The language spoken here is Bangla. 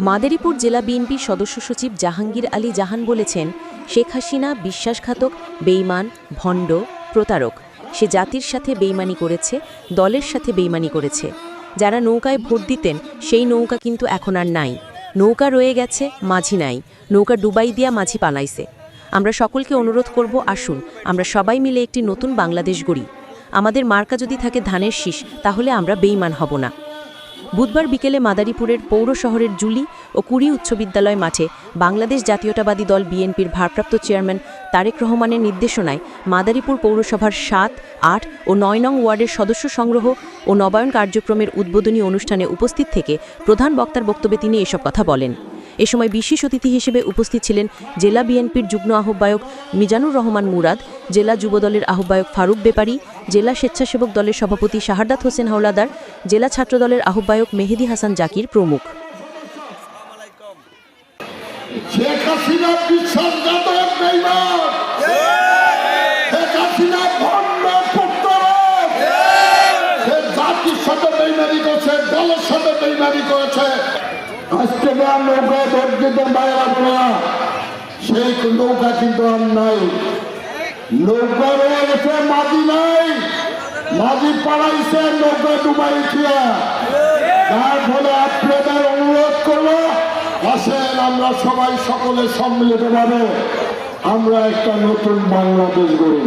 মাদারীপুর জেলা বিএনপির সদস্য সচিব জাহাঙ্গীর আলী জাহান বলেছেন, শেখ হাসিনা বিশ্বাসঘাতক বেইমান ভণ্ড, প্রতারক। সে জাতির সাথে বেইমানি করেছে, দলের সাথে বেইমানি করেছে। যারা নৌকায় ভোট দিতেন, সেই নৌকা কিন্তু এখন আর নাই। নৌকা রয়ে গেছে, মাঝি নাই। নৌকা ডুবাই দিয়া মাঝি পালাইছে। আমরা সকলকে অনুরোধ করব, আসুন, আমরা সবাই মিলে একটি নতুন বাংলাদেশ গড়ি। আমাদের মার্কা যদি থাকে ধানের শীষ, তাহলে আমরা বেইমান হব না। বুধবার বিকেলে মাদারীপুরের পৌর শহরের জুলি ও কুড়ি উচ্চ বিদ্যালয় মাঠে বাংলাদেশ জাতীয়তাবাদী দল বিএনপির ভারপ্রাপ্ত চেয়ারম্যান তারেক রহমানের নির্দেশনায় মাদারীপুর পৌরসভার সাত, আট ও নয় নং ওয়ার্ডের সদস্য সংগ্রহ ও নবায়ন কার্যক্রমের উদ্বোধনী অনুষ্ঠানে উপস্থিত থেকে প্রধান বক্তার বক্তব্যে তিনি এসব কথা বলেন। এ সময় বিশেষ অতিথি হিসেবে উপস্থিত ছিলেন জেলা বিএনপির যুগ্ম আহ্বায়ক মিজানুর রহমান মুরাদ, জেলা যুবদলের আহ্বায়ক ফারুক বেপারি, জেলা স্বেচ্ছাসেবক দলের সভাপতি শাহাদাত হোসেন হাওলাদার, জেলা ছাত্রদলের আহ্বায়ক মেহেদি হাসান জাকির প্রমুখ। জাতির সাথে করেছে, দলের সাথে করেছে। আজকে যে আর নৌকা দিতে বাইরে না সেই নৌকা কিন্তু আর নাই। নৌকা রয়ে গেছে মাঝি নাই। মাঝি পালাইছে নৌকা ডুবাই দিয়া তার ফলে আপনাদের অনুরোধ করব আসেন আমরা সবাই সকলে সম্মিলিতভাবে আমরা একটা নতুন বাংলাদেশ গড়ি।